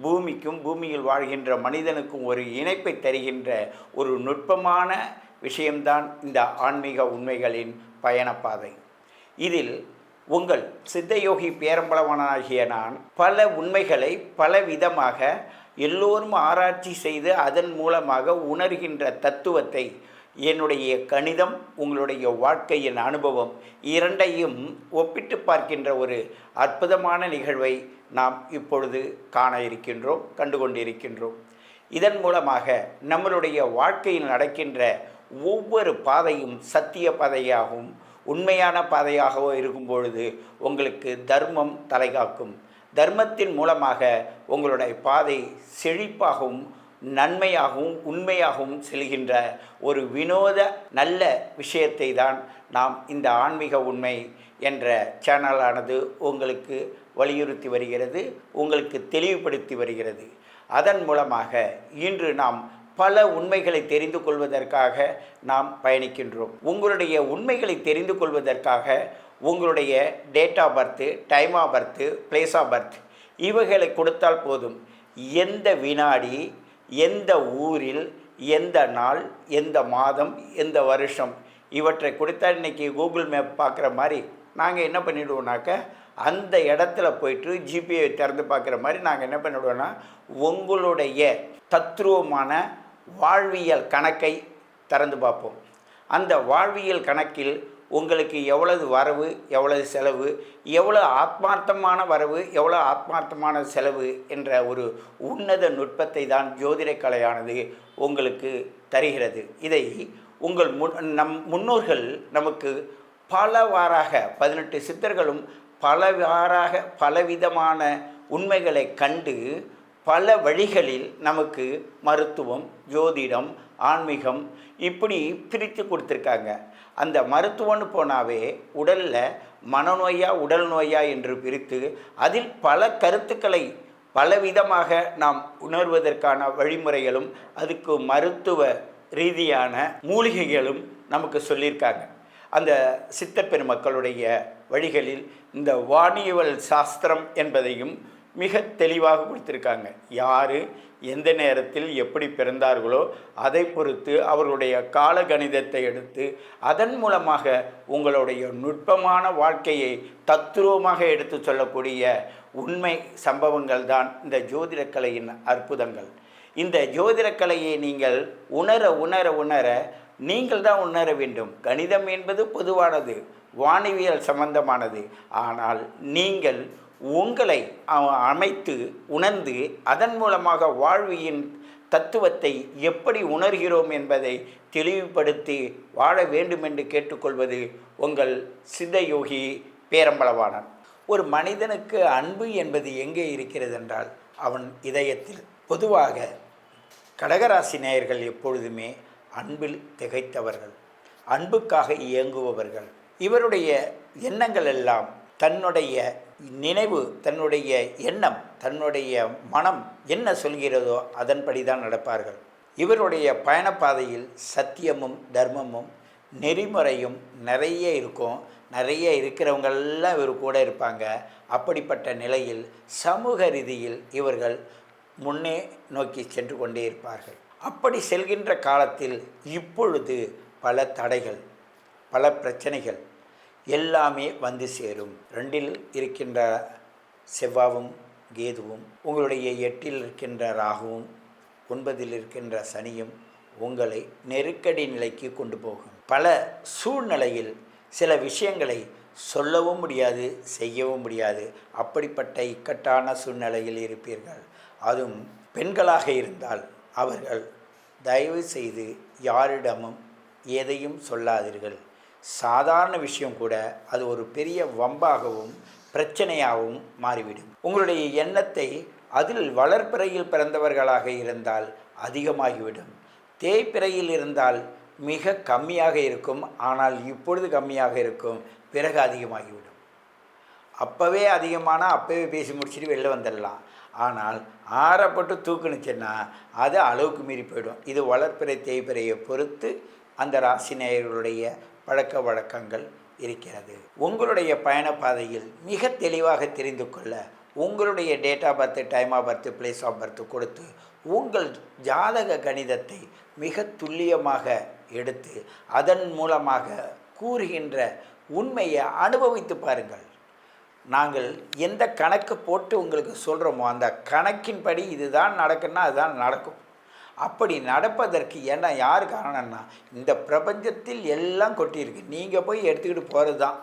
பூமிக்கும் பூமியில் வாழ்கின்ற மனிதனுக்கும் ஒரு இணைப்பை தருகின்ற ஒரு நுட்பமான விஷயம்தான் இந்த ஆன்மீக உண்மைகளின் பயணப்பாதை. இதில் உங்கள் சித்தயோகி பேரம்பளவனாகிய நான் பல உண்மைகளை பல விதமாக எல்லோரும் ஆராய்ச்சி செய்து அதன் மூலமாக உணர்கின்ற தத்துவத்தை என்னுடைய கணிதம் உங்களுடைய வாழ்க்கையின் அனுபவம் இரண்டையும் ஒப்பிட்டு பார்க்கின்ற ஒரு அற்புதமான நிகழ்வை நாம் இப்பொழுது காண இருக்கின்றோம் கண்டு கொண்டிருக்கின்றோம். இதன் மூலமாக நம்மளுடைய வாழ்க்கையில் நடக்கின்ற ஒவ்வொரு பாதையும் சத்திய பாதையாகவும் உண்மையான பாதையாகவோ இருக்கும் பொழுது உங்களுக்கு தர்மம் தலைகாக்கும். தர்மத்தின் மூலமாக உங்களுடைய பாதை செழிப்பாகவும் நன்மையாகவும் உண்மையாகவும் செல்கின்ற ஒரு வினோத நல்ல விஷயத்தை தான் நாம் இந்த ஆன்மீக உண்மை என்ற சேனலானது உங்களுக்கு வலியுறுத்தி வருகிறது உங்களுக்கு தெளிவுபடுத்தி வருகிறது. அதன் மூலமாக இன்று நாம் பல உண்மைகளை தெரிந்து கொள்வதற்காக நாம் பயணிக்கின்றோம். உங்களுடைய உண்மைகளை தெரிந்து கொள்வதற்காக உங்களுடைய date of birth time of birth place of birth இவைகளை கொடுத்தால் போதும். எந்த வினாடி எந்த ஊரில் எந்த நாள் எந்த மாதம் எந்த வருஷம்? இவற்றை கொடுத்தா இன்றைக்கி கூகுள் மேப் பார்க்குற மாதிரி நாங்கள் என்ன பண்ணிவிடுவோம்னாக்க அந்த இடத்துல போயிட்டு ஜிபிஐ திறந்து பார்க்குற மாதிரி நாங்கள் என்ன பண்ணிவிடுவோன்னா உங்களுடைய தத்ரூபமான வாழ்வியல் கணக்கை திறந்து பார்ப்போம். அந்த வாழ்வியல் கணக்கில் உங்களுக்கு எவ்வளவு வரவு எவ்வளவு செலவு எவ்வளோ ஆத்மார்த்தமான வரவு எவ்வளோ ஆத்மார்த்தமான செலவு என்ற ஒரு உன்னத நுட்பத்தை தான் ஜோதிட கலையானது உங்களுக்கு தருகிறது. இதை உங்கள் முன் நம் முன்னோர்கள் நமக்கு பலவாறாக பதினெட்டு சித்தர்களும் பலவாறாக பலவிதமான உண்மைகளை கண்டு பல வழிகளில் நமக்கு மருத்துவம் ஜோதிடம் ஆன்மீகம் இப்படி பிரித்து கொடுத்துருக்காங்க. அந்த மருத்துவம்னு போனாவே உடலில் மனநோயா உடல் நோயா என்று பிரித்து அதில் பல கருத்துக்களை பலவிதமாக நாம் உணர்வதற்கான வழிமுறைகளும் அதுக்கு மருத்துவ ரீதியான மூலிகைகளும் நமக்கு சொல்லியிருக்காங்க. அந்த சித்த பெருமக்களுடைய வழிகளில் இந்த வானியல் சாஸ்திரம் என்பதையும் மிக தெளிவாக கொடுத்துருக்காங்க. யார் எந்த நேரத்தில் எப்படி பிறந்தார்களோ அதை பொறுத்து அவர்களுடைய கால கணிதத்தை எடுத்து அதன் மூலமாக உங்களுடைய நுட்பமான வாழ்க்கையை தத்துருவமாக எடுத்து சொல்லக்கூடிய உண்மை சம்பவங்கள் தான் இந்த ஜோதிடக்கலையின் அற்புதங்கள். இந்த ஜோதிடக்கலையை நீங்கள் உணர உணர உணர நீங்கள் தான் உணர வேண்டும். கணிதம் என்பது பொதுவானது வானவியல் சம்பந்தமானது. ஆனால் நீங்கள் உங்களை அமைத்து உணர்ந்து அதன் மூலமாக வாழ்வியின் தத்துவத்தை எப்படி உணர்கிறோம் என்பதை தெளிவுபடுத்தி வாழ வேண்டும் என்று கேட்டுக்கொள்வது உங்கள் சித்தயோகி பேரம்பளவானன் ஒரு மனிதனுக்கு அன்பு என்பது எங்கே இருக்கிறது என்றால் அவன் இதயத்தில் பொதுவாக கடகராசி நேயர்கள் எப்பொழுதுமே அன்பில் திகைத்தவர்கள் அன்புக்காக இயங்குபவர்கள். இவருடைய எண்ணங்கள் எல்லாம் தன்னுடைய நினைவு தன்னுடைய எண்ணம் தன்னுடைய மனம் என்ன சொல்கிறதோ அதன்படி தான் நடப்பார்கள். இவருடைய பயணப்பாதையில் சத்தியமும் தர்மமும் நெறிமுறையும் நிறைய இருக்கும். நிறைய இருக்கிறவங்கள்லாம் இவர் கூட இருப்பாங்க. அப்படிப்பட்ட நிலையில் சமூக ரீதியில் இவர்கள் முன்னே நோக்கி சென்று கொண்டே இருப்பார்கள். அப்படி செல்கின்ற காலத்தில் இப்பொழுது பல தடைகள் பல பிரச்சனைகள் எல்லாமே வந்து சேரும். ரெண்டில் இருக்கின்ற செவ்வாவும் கேதுவும் உங்களுடைய எட்டில் இருக்கின்ற ராகுவும் ஒன்பதில் இருக்கின்ற சனியும் உங்களை நெருக்கடி நிலைக்கு கொண்டு போகும். பல சூழ்நிலையில் சில விஷயங்களை சொல்லவும் முடியாது செய்யவும் முடியாது. அப்படிப்பட்ட இக்கட்டான சூழ்நிலையில் இருப்பீர்கள். அதுவும் பெண்களாக இருந்தால் அவர்கள் தயவு செய்து யாரிடமும் எதையும் சொல்லாதீர்கள். சாதாரண விஷயம் கூட அது ஒரு பெரிய வம்பாகவும் பிரச்சனையாகவும் மாறிவிடும். உங்களுடைய எண்ணத்தை அதில் வளர்ப்பிறையில் பிறந்தவர்களாக இருந்தால் அதிகமாகிவிடும். தேய்ப்பிறையில் இருந்தால் மிக கம்மியாக இருக்கும் ஆனால் இப்பொழுது கம்மியாக இருக்கும் பிறகு அதிகமாகிவிடும். அப்போவே அதிகமானால் அப்போவே பேசி முடிச்சுட்டு வெளில வந்துடலாம். ஆனால் ஆறப்பட்டு தூக்குனுச்சுன்னா அது அளவுக்கு மீறி போயிடும். இது வளர்ப்பிறை தேய்பிறையை பொறுத்து அந்த ராசி நேயர்களுடைய பழக்க வழக்கங்கள் இருக்கிறது. உங்களுடைய பயணப்பாதையில் மிக தெளிவாக தெரிந்து கொள்ள உங்களுடைய date of birth time of birth place of birth கொடுத்து உங்கள் ஜாதக கணிதத்தை மிக துல்லியமாக எடுத்து அதன் மூலமாக கூறுகின்ற உண்மையை அனுபவித்து பாருங்கள். நாங்கள் எந்த கணக்கு போட்டு உங்களுக்கு சொல்கிறோமோ அந்த கணக்கின்படி இதுதான் நடக்குன்னா அதுதான் நடக்கும். அப்படி நடப்பதற்கு ஏன்னா யார் காரணம்னா இந்த பிரபஞ்சத்தில் எல்லாம் கொட்டியிருக்கு. நீங்கள் போய் எடுத்துக்கிட்டு போகிறது தான்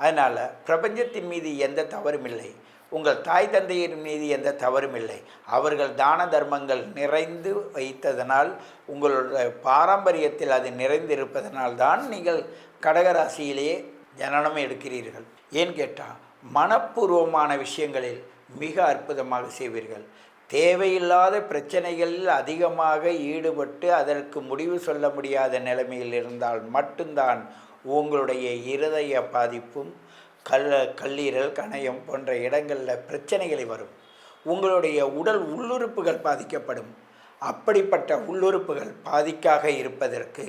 அதனால் பிரபஞ்சத்தின் மீது எந்த தவறும் இல்லை. உங்கள் தாய் தந்தையின் மீது எந்த தவறும் இல்லை. அவர்கள் தான தர்மங்கள் நிறைந்து வைத்ததனால் உங்களுடைய பாரம்பரியத்தில் அது நிறைந்திருப்பதனால் தான் நீங்கள் கடகராசியிலேயே ஜனனம் எடுக்கிறீர்கள். ஏன் கேட்டால் மனப்பூர்வமான விஷயங்களில் மிக அற்புதமாக செய்வீர்கள். தேவையில்லாத பிரச்சனைகளில் அதிகமாக ஈடுபட்டு அதற்கு முடிவு சொல்ல முடியாத நிலைமையில் இருந்தால் மட்டும்தான் உங்களுடைய இருதய பாதிப்பும் கல் கல்லீரல் கணையம் போன்ற இடங்களில் பிரச்சனைகளை வரும். உங்களுடைய உடல் உள்ளுறுப்புகள் பாதிக்கப்படும். அப்படிப்பட்ட உள்ளுறுப்புகள் பாதிக்காக இருப்பதற்கு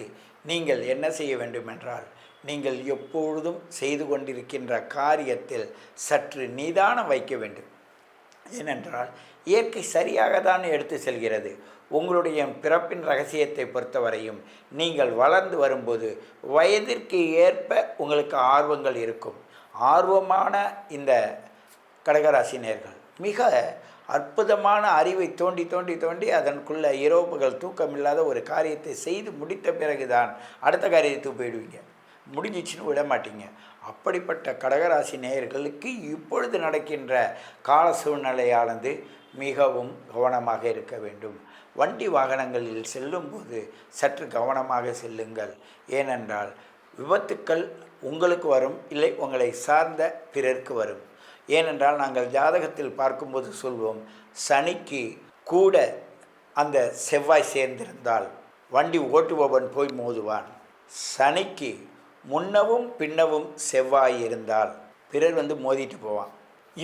நீங்கள் என்ன செய்ய வேண்டும் என்றால் நீங்கள் எப்பொழுதும் செய்து கொண்டிருக்கின்ற காரியத்தில் சற்று நிதானம் வைக்க வேண்டும். ஏனென்றால் இயற்கை சரியாக தான் எடுத்து செல்கிறது. உங்களுடைய பிறப்பின் ரகசியத்தை பொறுத்தவரையும் நீங்கள் வளர்ந்து வரும்போது வயதிற்கு ஏற்ப உங்களுக்கு ஆர்வங்கள் இருக்கும். ஆர்வமான இந்த கடகராசினியர்கள் மிக அற்புதமான அறிவை தோண்டி தோண்டி தோண்டி அதனுக்குள்ள இரவுகள் தூக்கமில்லாத ஒரு காரியத்தை செய்து முடித்த பிறகுதான் அடுத்த காரியத்துக்கு போயிடுவீங்க. முடிஞ்சிச்சுன்னு விட மாட்டீங்க. அப்படிப்பட்ட கடகராசி நேயர்களுக்கு இப்பொழுது நடக்கின்ற கால சூழ்நிலையானது மிகவும் கவனமாக இருக்க வேண்டும். வண்டி வாகனங்களில் செல்லும்போது சற்று கவனமாக செல்லுங்கள். ஏனென்றால் விபத்துக்கள் உங்களுக்கு வரும் இல்லை உங்களை சார்ந்த பிறருக்கு வரும். ஏனென்றால் நாங்கள் ஜாதகத்தில் பார்க்கும்போது சொல்வோம் சனிக்கு கூட அந்த செவ்வாய் சேர்ந்திருந்தால் வண்டி ஓட்டுபவன் போய் மோதுவான். சனிக்கு முன்னவும் பின்னவும் செவ்வாய் இருந்தால் பிறர் வந்து மோதிட்டு போவான்.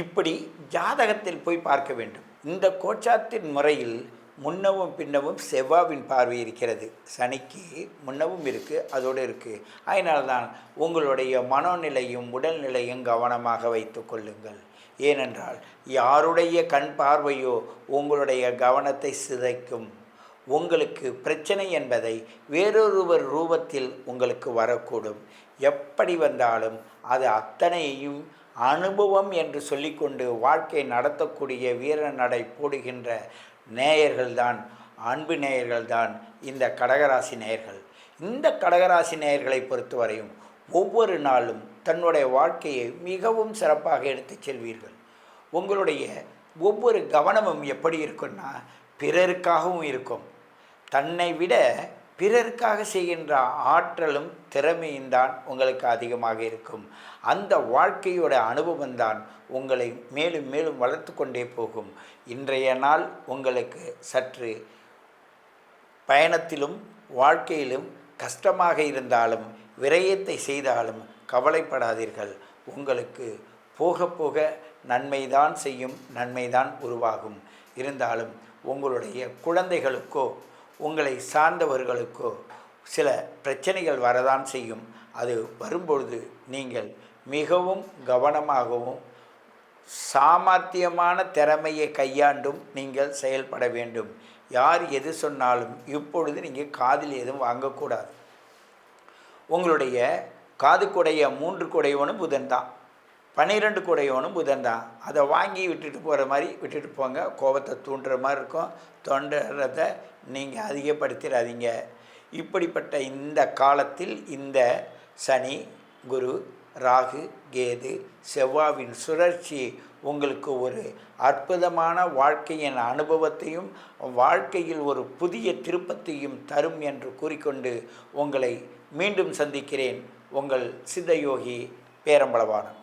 இப்படி ஜாதகத்தில் போய் பார்க்க வேண்டும். இந்த கோச்சாத்தின் முறையில் முன்னவும் பின்னவும் செவ்வாவின் பார்வை இருக்கிறது. சனிக்கு முன்னவும் இருக்குது அதோடு இருக்குது அதனால்தான் உங்களுடைய மனோநிலையும் உடல்நிலையும் கவனமாக வைத்து கொள்ளுங்கள். ஏனென்றால் யாருடைய கண் பார்வையோ உங்களுடைய கவனத்தை சிதைக்கும். உங்களுக்கு பிரச்சனை என்பதை வேறொருவர் ரூபத்தில் உங்களுக்கு வரக்கூடும். எப்படி வந்தாலும் அது அத்தனையையும் அனுபவம் என்று சொல்லிக்கொண்டு வாழ்க்கை நடத்தக்கூடிய வீர நடை போடுகின்ற நேயர்கள்தான் அன்பு நேயர்கள்தான் இந்த கடகராசி நேயர்கள். இந்த கடகராசி நேயர்களை பொறுத்தவரையும் ஒவ்வொரு நாளும் தன்னுடைய வாழ்க்கையை மிகவும் சிறப்பாக எடுத்துச் செல்வீர்கள். உங்களுடைய ஒவ்வொரு கவனமும் எப்படி இருக்குன்னா பிறருக்காகவும் இருக்கும். தன்னை விட பிறருக்காக செய்கின்ற ஆற்றலும் திறமையும் தான் உங்களுக்கு அதிகமாக இருக்கும். அந்த வாழ்க்கையோட அனுபவம்தான் உங்களை மேலும் மேலும் வளர்த்து கொண்டே போகும். இன்றைய நாள் உங்களுக்கு சற்று பயணத்திலும் வாழ்க்கையிலும் கஷ்டமாக இருந்தாலும் விரயத்தை செய்தாலும் கவலைப்படாதீர்கள். உங்களுக்கு போக போக நன்மைதான் செய்யும் நன்மைதான் உருவாகும். இருந்தாலும் உங்களுடைய குழந்தைகளுக்கோ உங்களை சார்ந்தவர்களுக்கோ சில பிரச்சனைகள் வரதான் செய்யும். அது வரும்பொழுது நீங்கள் மிகவும் கவனமாகவும் சாமர்த்தியமான திறமையை கையாண்டும் நீங்கள் செயல்பட வேண்டும். யார் எது சொன்னாலும் இப்பொழுது நீங்கள் காதில் எதுவும் வாங்கக்கூடாது. உங்களுடைய காதுக்குடைய மூன்று குடையவனும் புதன் தான் பன்னிரெண்டு குடையவனும் புதன் தான் அதை வாங்கி விட்டுட்டு போகிற மாதிரி விட்டுட்டு போங்க. கோபத்தை தூண்டுற மாதிரி இருக்கும். தொண்டரத்தை நீங்கள் அதிகப்படுத்திடாதீங்க. இப்படிப்பட்ட இந்த காலத்தில் இந்த சனி குரு ராகு கேது செவ்வாவின் சுழற்சி உங்களுக்கு ஒரு அற்புதமான வாழ்க்கையின் அனுபவத்தையும் வாழ்க்கையில் ஒரு புதிய திருப்பத்தையும் தரும் என்று கூறிக்கொண்டு உங்களை மீண்டும் சந்திக்கிறேன். உங்கள் சித்தயோகி பேரம்பளவானன்